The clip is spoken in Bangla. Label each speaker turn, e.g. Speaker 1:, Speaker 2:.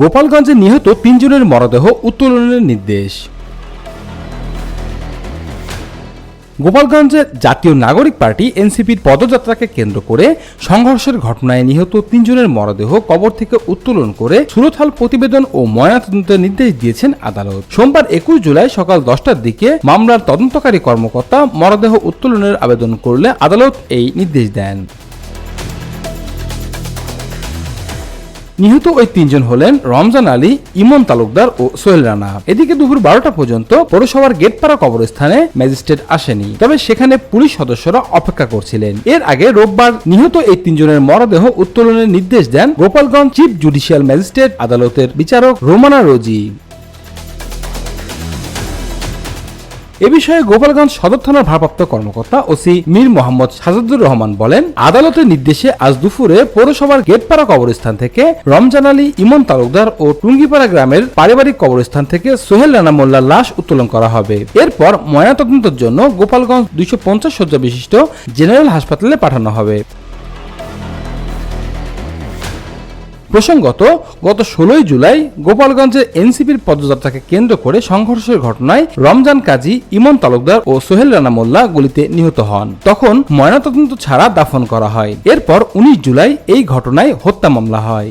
Speaker 1: গোপালগঞ্জে নিহত তিনজনের মরদেহ উত্তোলনের নির্দেশ। গোপালগঞ্জে জাতীয় নাগরিক পার্টি এনসিপির পদযাত্রাকে কেন্দ্র করে সংঘর্ষের ঘটনায় নিহত তিনজনের মরদেহ কবর থেকে উত্তোলন করে সুরতহাল প্রতিবেদন ও ময়নাতদন্তের নির্দেশ দিয়েছেন আদালত। সোমবার একুশ জুলাই সকাল দশটার দিকে মামলার তদন্তকারী কর্মকর্তা মরদেহ উত্তোলনের আবেদন করলে আদালত এই নির্দেশ দেন। নিহত ওই তিনজন হলেন রমজান আলী, ইমন তালুকদার ও সোহেল রানা। এদিকে দুপুর বারোটা পর্যন্ত পৌরসভার গেটপাড়া কবরস্থানে ম্যাজিস্ট্রেট আসেনি। তবে সেখানে পুলিশ সদস্যরা অপেক্ষা করছিলেন। এর আগে রোববার নিহত এই তিনজনের মরদেহ উত্তোলনের নির্দেশ দেন গোপালগঞ্জ চিফ জুডিশিয়াল ম্যাজিস্ট্রেট, আদালতের বিচারক রোমানা রোজি। এ বিষয়ে গোপালগঞ্জ সদর থানার ভারপ্রাপ্ত কর্মকর্তা ওসি মীর মোহাম্মদ সাজাদুর রহমান বলেন, আদালতের নির্দেশে আজ দুপুরে পৌরসভার গেটপাড়া কবরস্থান থেকে রমজান আলী ইমন তালুকদার ও টুঙ্গিপাড়া গ্রামের পারিবারিক কবরস্থান থেকে সোহেল রানা মোল্লার লাশ উত্তোলন করা হবে। এরপর ময়নাতদন্তের জন্য গোপালগঞ্জ দুইশো পঞ্চাশ শয্যা বিশিষ্ট জেনারেল হাসপাতালে পাঠানো হবে। প্রসঙ্গত, গত ষোলোই জুলাই গোপালগঞ্জে এনসিপির পদযাত্রাকে কেন্দ্র করে সংঘর্ষের ঘটনায় রমজান কাজী ইমন তালুকদার ও সোহেল রানা মোল্লা গুলিতে নিহত হন। তখন ময়নাতদন্ত ছাড়া দাফন করা হয়। এরপর উনিশ জুলাই এই ঘটনায় হত্যা মামলা হয়।